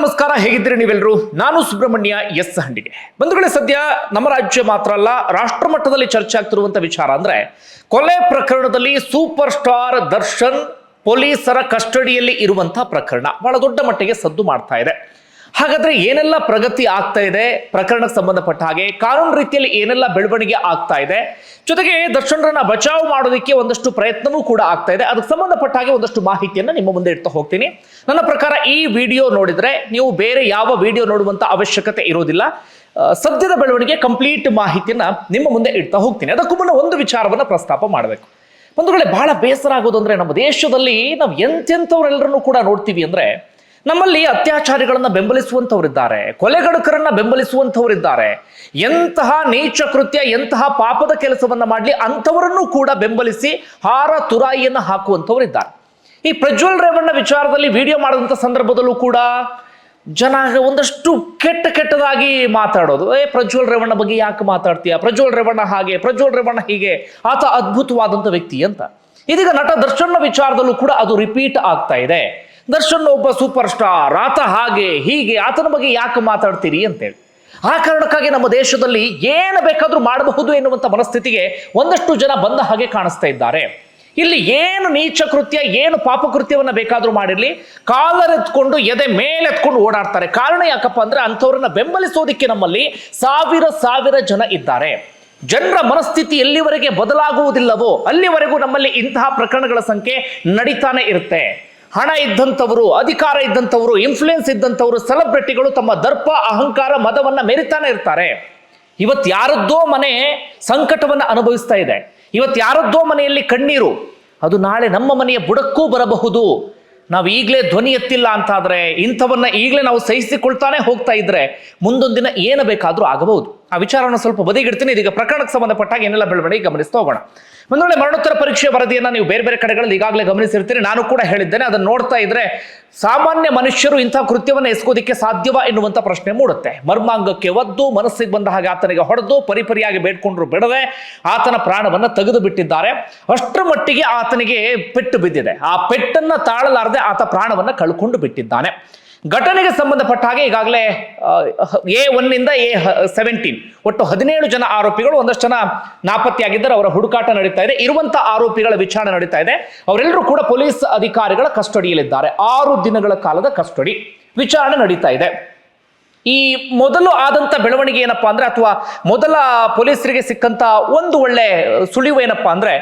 ನಮಸ್ಕಾರ, ಹೇಗಿದ್ದೀರಿ ನೀವೆಲ್ಲರೂ? ನಾನು ಸುಬ್ರಹ್ಮಣ್ಯ ಎಸ್ ಹಂಡಿಗೆ. ಬಂಧುಗಳೇ, ಸದ್ಯ ನಮ್ಮ ರಾಜ್ಯ ಮಾತ್ರ ಅಲ್ಲ ರಾಷ್ಟ್ರ ಮಟ್ಟದಲ್ಲಿ ಚರ್ಚೆ ಆಗ್ತಿರುವಂತ ವಿಚಾರ ಅಂದ್ರೆ, ಕೊಲೆ ಪ್ರಕರಣದಲ್ಲಿ ಸೂಪರ್ ಸ್ಟಾರ್ ದರ್ಶನ್ ಪೊಲೀಸರ ಕಸ್ಟಡಿಯಲ್ಲಿ ಇರುವಂತಹ ಪ್ರಕರಣ ಬಹಳ ದೊಡ್ಡ ಮಟ್ಟಿಗೆ ಸದ್ದು ಮಾಡ್ತಾ ಇದೆ. ಹಾಗಾದ್ರೆ ಏನೆಲ್ಲ ಪ್ರಗತಿ ಆಗ್ತಾ ಇದೆ ಪ್ರಕರಣಕ್ಕೆ ಸಂಬಂಧಪಟ್ಟ ಹಾಗೆ, ಕಾನೂನು ರೀತಿಯಲ್ಲಿ ಏನೆಲ್ಲ ಬೆಳವಣಿಗೆ ಆಗ್ತಾ ಇದೆ? ಜೊತೆಗೆ ದರ್ಶನರನ್ನ ಬಚಾವ್ ಮಾಡೋದಕ್ಕೆ ಒಂದಷ್ಟು ಪ್ರಯತ್ನವೂ ಕೂಡ ಆಗ್ತಾ ಇದೆ. ಅದಕ್ಕೆ ಸಂಬಂಧಪಟ್ಟ ಹಾಗೆ ಒಂದಷ್ಟು ಮಾಹಿತಿಯನ್ನು ನಿಮ್ಮ ಮುಂದೆ ಇಡ್ತಾ ಹೋಗ್ತೀನಿ. ನನ್ನ ಪ್ರಕಾರ ಈ ವಿಡಿಯೋ ನೋಡಿದ್ರೆ ನೀವು ಬೇರೆ ಯಾವ ವಿಡಿಯೋ ನೋಡುವಂತ ಅವಶ್ಯಕತೆ ಇರೋದಿಲ್ಲ. ಸದ್ಯದ ಬೆಳವಣಿಗೆ ಕಂಪ್ಲೀಟ್ ಮಾಹಿತಿಯನ್ನ ನಿಮ್ಮ ಮುಂದೆ ಇಡ್ತಾ ಹೋಗ್ತೀನಿ. ಅದಕ್ಕೂ ಮುನ್ನ ಒಂದು ವಿಚಾರವನ್ನ ಪ್ರಸ್ತಾಪ ಮಾಡಬೇಕು. ಬಂಧುಗಳೇ, ಬಹಳ ಬೇಸರ ಆಗೋದು ಅಂದ್ರೆ ನಮ್ಮ ದೇಶದಲ್ಲಿ ನಾವು ಎಂತೆಂಥವ್ರೆಲ್ಲರನ್ನು ಕೂಡ ನೋಡ್ತೀವಿ ಅಂದ್ರೆ ನಮ್ಮಲ್ಲಿ ಅತ್ಯಾಚಾರಿಗಳನ್ನು ಬೆಂಬಲಿಸುವಂಥವರಿದ್ದಾರೆ, ಕೊಲೆಗಡುಕರನ್ನ ಬೆಂಬಲಿಸುವಂಥವರಿದ್ದಾರೆ. ಎಂತಹ ನೀಚ ಕೃತ್ಯ, ಎಂತಹ ಪಾಪದ ಕೆಲಸವನ್ನು ಮಾಡಲಿ ಅಂಥವರನ್ನು ಕೂಡ ಬೆಂಬಲಿಸಿ ಹಾರ ತುರಾಯಿಯನ್ನು ಹಾಕುವಂಥವರಿದ್ದಾರೆ. ಈ ಪ್ರಜ್ವಲ್ ರೇವಣ್ಣ ವಿಚಾರದಲ್ಲಿ ವಿಡಿಯೋ ಮಾಡಿದಂಥ ಸಂದರ್ಭದಲ್ಲೂ ಕೂಡ ಜನ ಒಂದಷ್ಟು ಕೆಟ್ಟ ಕೆಟ್ಟದಾಗಿ ಮಾತಾಡೋದು. ಏ ಪ್ರಜ್ವಲ್ ರೇವಣ್ಣ ಬಗ್ಗೆ ಯಾಕೆ ಮಾತಾಡ್ತೀಯ? ಪ್ರಜ್ವಲ್ ರೇವಣ್ಣ ಹಾಗೆ, ಪ್ರಜ್ವಲ್ ರೇವಣ್ಣ ಹೀಗೆ, ಆತ ಅದ್ಭುತವಾದಂಥ ವ್ಯಕ್ತಿ ಅಂತ. ಇದೀಗ ನಟ ದರ್ಶನ್ನ ವಿಚಾರದಲ್ಲೂ ಕೂಡ ಅದು ರಿಪೀಟ್ ಆಗ್ತಾ ಇದೆ. ದರ್ಶನ್ ಒಬ್ಬ ಸೂಪರ್ ಸ್ಟಾರ್ ಆತ ಹಾಗೆ, ಹೀಗೆ, ಆತನ ಬಗ್ಗೆ ಯಾಕೆ ಮಾತಾಡ್ತೀರಿ ಅಂತೇಳಿ. ಆ ಕಾರಣಕ್ಕಾಗಿ ನಮ್ಮ ದೇಶದಲ್ಲಿ ಏನು ಬೇಕಾದರೂ ಮಾಡಬಹುದು ಎನ್ನುವಂಥ ಮನಸ್ಥಿತಿಗೆ ಒಂದಷ್ಟು ಜನ ಬಂದ ಹಾಗೆ ಕಾಣಿಸ್ತಾ ಇದ್ದಾರೆ. ಇಲ್ಲಿ ಏನು ನೀಚ ಕೃತ್ಯ, ಏನು ಪಾಪ ಕೃತ್ಯವನ್ನ ಮಾಡಿರಲಿ ಕಾಲರೆತ್ಕೊಂಡು ಎದೆ ಮೇಲೆತ್ಕೊಂಡು ಓಡಾಡ್ತಾರೆ. ಕಾರಣ ಯಾಕಪ್ಪ ಅಂದರೆ ಅಂಥವ್ರನ್ನ ಬೆಂಬಲಿಸೋದಿಕ್ಕೆ ನಮ್ಮಲ್ಲಿ ಸಾವಿರ ಸಾವಿರ ಜನ ಇದ್ದಾರೆ. ಜನರ ಮನಸ್ಥಿತಿ ಎಲ್ಲಿವರೆಗೆ ಬದಲಾಗುವುದಿಲ್ಲವೋ, ಅಲ್ಲಿವರೆಗೂ ನಮ್ಮಲ್ಲಿ ಇಂತಹ ಪ್ರಕರಣಗಳ ಸಂಖ್ಯೆ ನಡೀತಾನೆ ಇರುತ್ತೆ. ಹಣ ಇದ್ದಂಥವರು, ಅಧಿಕಾರ ಇದ್ದಂಥವರು ಇನ್ಫ್ಲುಯೆನ್ಸ್ ಇದ್ದಂಥವರು ಸೆಲೆಬ್ರಿಟಿಗಳು ತಮ್ಮ ದರ್ಪ, ಅಹಂಕಾರ, ಮದವನ್ನ ಮೆರಿತಾನೆ ಇರ್ತಾರೆ. ಇವತ್ತು ಯಾರದ್ದೋ ಮನೆ ಸಂಕಟವನ್ನು ಅನುಭವಿಸ್ತಾ ಇದೆ. ಇವತ್ತು ಯಾರದ್ದೋ ಮನೆಯಲ್ಲಿ ಕಣ್ಣೀರು. ಅದು ನಾಳೆ ನಮ್ಮ ಮನೆಯ ಬುಡಕ್ಕೂ ಬರಬಹುದು. ನಾವು ಈಗಲೇ ಧ್ವನಿ ಎತ್ತಿಲ್ಲ ಅಂತಾದರೆ ಇಂಥವನ್ನ ಈಗಲೇ ನಾವು ಸಹಿಸಿಕೊಳ್ತಾನೆ ಹೋಗ್ತಾ ಇದ್ರೆ ಮುಂದೊಂದು ದಿನ ಏನು ಬೇಕಾದರೂ ಆಗಬಹುದು. ಆ ವಿಚಾರವನ್ನು ಸ್ವಲ್ಪ ಬದಿಗಿಡ್ತೀನಿ. ಇದೀಗ ಪ್ರಕರಣಕ್ಕೆ ಸಂಬಂಧಪಟ್ಟಾಗ ಏನೆಲ್ಲ ಬೆಳವಣಿಗೆ ಗಮನಿಸ್ತಾ ಹೋಗೋಣ. ಒಂದು ವೇಳೆ ಮರಣೋತ್ತರ ಪರೀಕ್ಷೆ ವರದಿಯನ್ನು ನೀವು ಬೇರೆ ಬೇರೆ ಕಡೆಗಳಲ್ಲಿ ಈಗಾಗಲೇ ಗಮನಿಸಿರ್ತೀರಿ. ನಾನು ಕೂಡ ಹೇಳಿದ್ದೇನೆ. ಅದನ್ನು ನೋಡ್ತಾ ಇದ್ರೆ ಸಾಮಾನ್ಯ ಮನುಷ್ಯರು ಇಂಥ ಕೃತ್ಯವನ್ನು ಎಸ್ಕೋದಿಕ್ಕೆ ಸಾಧ್ಯವ ಎನ್ನುವಂತ ಪ್ರಶ್ನೆ ಮೂಡುತ್ತೆ. ಮರ್ಮಾಂಗಕ್ಕೆ ಒದ್ದು, ಮನಸ್ಸಿಗೆ ಬಂದ ಹಾಗೆ ಆತನಿಗೆ ಹೊಡೆದು ಪರಿಪರಿಯಾಗಿ ಬೇಡ್ಕೊಂಡ್ರು ಬಿಡದೆ ಆತನ ಪ್ರಾಣವನ್ನ ತೆಗೆದು ಬಿಟ್ಟಿದ್ದಾರೆ. ಅಷ್ಟರ ಮಟ್ಟಿಗೆ ಆತನಿಗೆ ಪೆಟ್ಟು ಬಿದ್ದಿದೆ. ಆ ಪೆಟ್ಟನ್ನ ತಾಳಲಾರದೆ ಆತ ಪ್ರಾಣವನ್ನ ಕಳ್ಕೊಂಡು ಬಿಟ್ಟಿದ್ದಾನೆ. ಘಟನೆಗೆ ಸಂಬಂಧಪಟ್ಟ ಹಾಗೆ ಈಗಾಗಲೇ ಎ ಒನ್ನಿಂದ ಎ ಸೆವೆಂಟೀನ್ ಒಟ್ಟು ಹದಿನೇಳು ಜನ ಆರೋಪಿಗಳು, ಒಂದಷ್ಟು ಜನ ನಾಪತ್ತೆಯಾಗಿದ್ದರೆ ಅವರ ಹುಡುಕಾಟ ನಡೀತಾ ಇದೆ. ಇರುವಂತಹ ಆರೋಪಿಗಳ ವಿಚಾರಣೆ ನಡೀತಾ ಇದೆ. ಅವರೆಲ್ಲರೂ ಕೂಡ ಪೊಲೀಸ್ ಅಧಿಕಾರಿಗಳ ಕಸ್ಟಡಿಯಲ್ಲಿದ್ದಾರೆ. ಆರು ದಿನಗಳ ಕಾಲದ ಕಸ್ಟಡಿ ವಿಚಾರಣೆ ನಡೀತಾ ಇದೆ. ಈ ಮೊದಲು ಆದಂತ ಬೆಳವಣಿಗೆ ಏನಪ್ಪಾ ಅಂದ್ರೆ, ಅಥವಾ ಮೊದಲ ಪೊಲೀಸರಿಗೆ ಸಿಕ್ಕಂತ ಒಂದು ಒಳ್ಳೆ ಸುಳಿವು ಏನಪ್ಪಾ ಅಂದ್ರೆ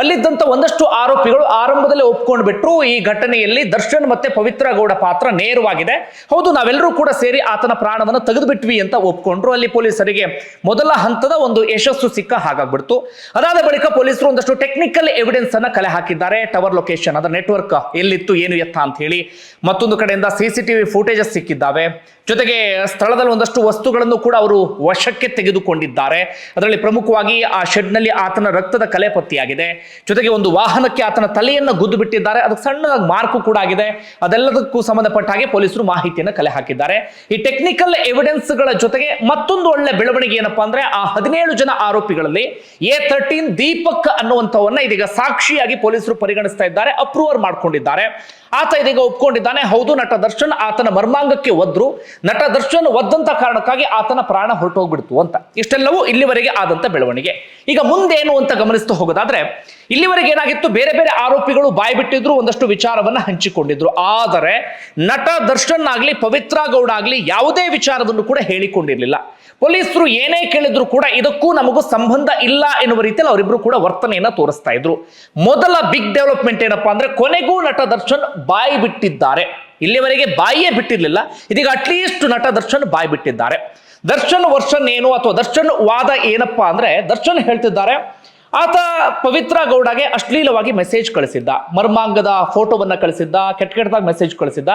ಅಲ್ಲಿದ್ದಂತ ಒಂದಷ್ಟು ಆರೋಪಿಗಳು ಆರಂಭದಲ್ಲಿ ಒಪ್ಕೊಂಡು ಬಿಟ್ಟರು ಈ ಘಟನೆಯಲ್ಲಿ ದರ್ಶನ್ ಮತ್ತೆ ಪವಿತ್ರ ಗೌಡ ಪಾತ್ರ ನೇರವಾಗಿದೆ. ಹೌದು, ನಾವೆಲ್ಲರೂ ಕೂಡ ಸೇರಿ ಆತನ ಪ್ರಾಣವನ್ನು ತೆಗೆದು ಬಿಟ್ವಿ ಅಂತ ಒಪ್ಕೊಂಡ್ರು. ಅಲ್ಲಿ ಪೊಲೀಸರಿಗೆ ಮೊದಲ ಹಂತದ ಒಂದು ಯಶಸ್ಸು ಸಿಕ್ಕ ಹಾಗಾಗ್ಬಿಡ್ತು. ಅದಾದ ಬಳಿಕ ಪೊಲೀಸರು ಒಂದಷ್ಟು ಟೆಕ್ನಿಕಲ್ ಎವಿಡೆನ್ಸ್ ಅನ್ನ ಕಲೆ ಹಾಕಿದ್ದಾರೆ. ಟವರ್ ಲೊಕೇಶನ್ ಅದರ ನೆಟ್ವರ್ಕ್ ಎಲ್ಲಿತ್ತು, ಏನು ಎತ್ತ ಅಂತ ಹೇಳಿ ಮತ್ತೊಂದು ಕಡೆಯಿಂದ ಸಿ ಸಿ ಟಿವಿ ಫುಟೇಜಸ್ ಸಿಕ್ಕಿದ್ದಾವೆ. ಜೊತೆಗೆ ಸ್ಥಳದಲ್ಲಿ ಒಂದಷ್ಟು ವಸ್ತುಗಳನ್ನು ಕೂಡ ಅವರು ವಶಕ್ಕೆ ತೆಗೆದುಕೊಂಡಿದ್ದಾರೆ. ಅದರಲ್ಲಿ ಪ್ರಮುಖವಾಗಿ ಆ ಶೆಡ್ನಲ್ಲಿ ಆತನ ರಕ್ತದ ಕಲೆ ಪತ್ತೆಯಾಗಿದೆ. ಜೊತೆಗೆ ಒಂದು ವಾಹನಕ್ಕೆ ಆತನ ತಲೆಯನ್ನು ಗುದ್ದು ಬಿಟ್ಟಿದ್ದಾರೆ. ಅದಕ್ಕೆ ಸಣ್ಣದಾಗಿ ಮಾರ್ಕು ಕೂಡ ಆಗಿದೆ. ಅದೆಲ್ಲದಕ್ಕೂ ಸಂಬಂಧಪಟ್ಟ ಹಾಗೆ ಪೊಲೀಸರು ಮಾಹಿತಿಯನ್ನು ಕಲೆ ಹಾಕಿದ್ದಾರೆ. ಈ ಟೆಕ್ನಿಕಲ್ ಎವಿಡೆನ್ಸ್ಗಳ ಜೊತೆಗೆ ಮತ್ತೊಂದು ಒಳ್ಳೆ ಬೆಳವಣಿಗೆ ಏನಪ್ಪಾ ಅಂದ್ರೆ, ಆ ಹದಿನೇಳು ಜನ ಆರೋಪಿಗಳಲ್ಲಿ ಎ ತರ್ಟೀನ್ ದೀಪಕ್ ಅನ್ನುವಂಥವನ್ನ ಇದೀಗ ಸಾಕ್ಷಿಯಾಗಿ ಪೊಲೀಸರು ಪರಿಗಣಿಸ್ತಾ ಇದ್ದಾರೆ ಅಪ್ರೂವರ್ ಮಾಡ್ಕೊಂಡಿದ್ದಾರೆ. ಆತ ಇದೀಗ ಒಪ್ಕೊಂಡಿದ್ದಾನೆ. ಹೌದು, ನಟ ದರ್ಶನ್ ಆತನ ಮರ್ಮಾಂಗಕ್ಕೆ ಒದ್ರು. ನಟ ದರ್ಶನ್ ಒದ್ದಂತ ಕಾರಣಕ್ಕಾಗಿ ಆತನ ಪ್ರಾಣ ಹೊರಟೋಗ್ಬಿಡ್ತು ಅಂತ. ಇಷ್ಟೆಲ್ಲವೂ ಇಲ್ಲಿವರೆಗೆ ಆದಂತ ಬೆಳವಣಿಗೆ. ಈಗ ಮುಂದೇನು ಅಂತ ಗಮನಿಸ್ತಾ ಹೋಗೋದಾದ್ರೆ, ಇಲ್ಲಿವರೆಗೆ ಏನಾಗಿತ್ತು? ಬೇರೆ ಬೇರೆ ಆರೋಪಿಗಳು ಬಾಯಿ ಬಿಟ್ಟಿದ್ರು ಒಂದಷ್ಟು ವಿಚಾರವನ್ನ ಹಂಚಿಕೊಂಡಿದ್ರು. ಆದರೆ, ನಟ ದರ್ಶನ್ ಆಗ್ಲಿ, ಪವಿತ್ರ ಗೌಡ ಆಗ್ಲಿ ಯಾವುದೇ ವಿಚಾರವನ್ನು ಕೂಡ ಹೇಳಿಕೊಂಡಿರ್ಲಿಲ್ಲ. ಪೊಲೀಸರು ಏನೇ ಕೇಳಿದ್ರು ಕೂಡ ಇದಕ್ಕೂ ನಮಗೂ ಸಂಬಂಧ ಇಲ್ಲ ಎನ್ನುವ ರೀತಿಯಲ್ಲಿ ಅವರಿಬ್ರು ಕೂಡ ವರ್ತನೆಯನ್ನ ತೋರಿಸ್ತಾ ಇದ್ರು. ಮೊದಲ ಬಿಗ್ ಡೆವಲಪ್ಮೆಂಟ್ ಏನಪ್ಪಾ ಅಂದ್ರೆ ಕೊನೆಗೂ ನಟ ದರ್ಶನ್ ಬಾಯಿ ಬಿಟ್ಟಿದ್ದಾರೆ. ಇಲ್ಲಿವರೆಗೆ ಬಾಯಿಯೇ ಬಿಟ್ಟಿರ್ಲಿಲ್ಲ, ಇದೀಗ ಅಟ್ಲೀಸ್ಟ್ ನಟ ದರ್ಶನ್ ಬಾಯಿ ಬಿಟ್ಟಿದ್ದಾರೆ. ದರ್ಶನ್ ವರ್ಷನ್ ಏನು ಅಥವಾ ದರ್ಶನ್ ವಾದ ಏನಪ್ಪಾ ಅಂದ್ರೆ, ದರ್ಶನ್ ಹೇಳ್ತಿದ್ದಾರೆ ಆತ ಪವಿತ್ರ ಗೌಡಗೆ ಅಶ್ಲೀಲವಾಗಿ ಮೆಸೇಜ್ ಕಳಿಸಿದ್ದ. ಮರ್ಮಾಂಗದ ಫೋಟೋವನ್ನ ಕಳಿಸಿದ್ದ, ಕೆಟ್ಟ ಕೆಟ್ಟದಾಗಿ ಮೆಸೇಜ್ ಕಳಿಸಿದ್ದ.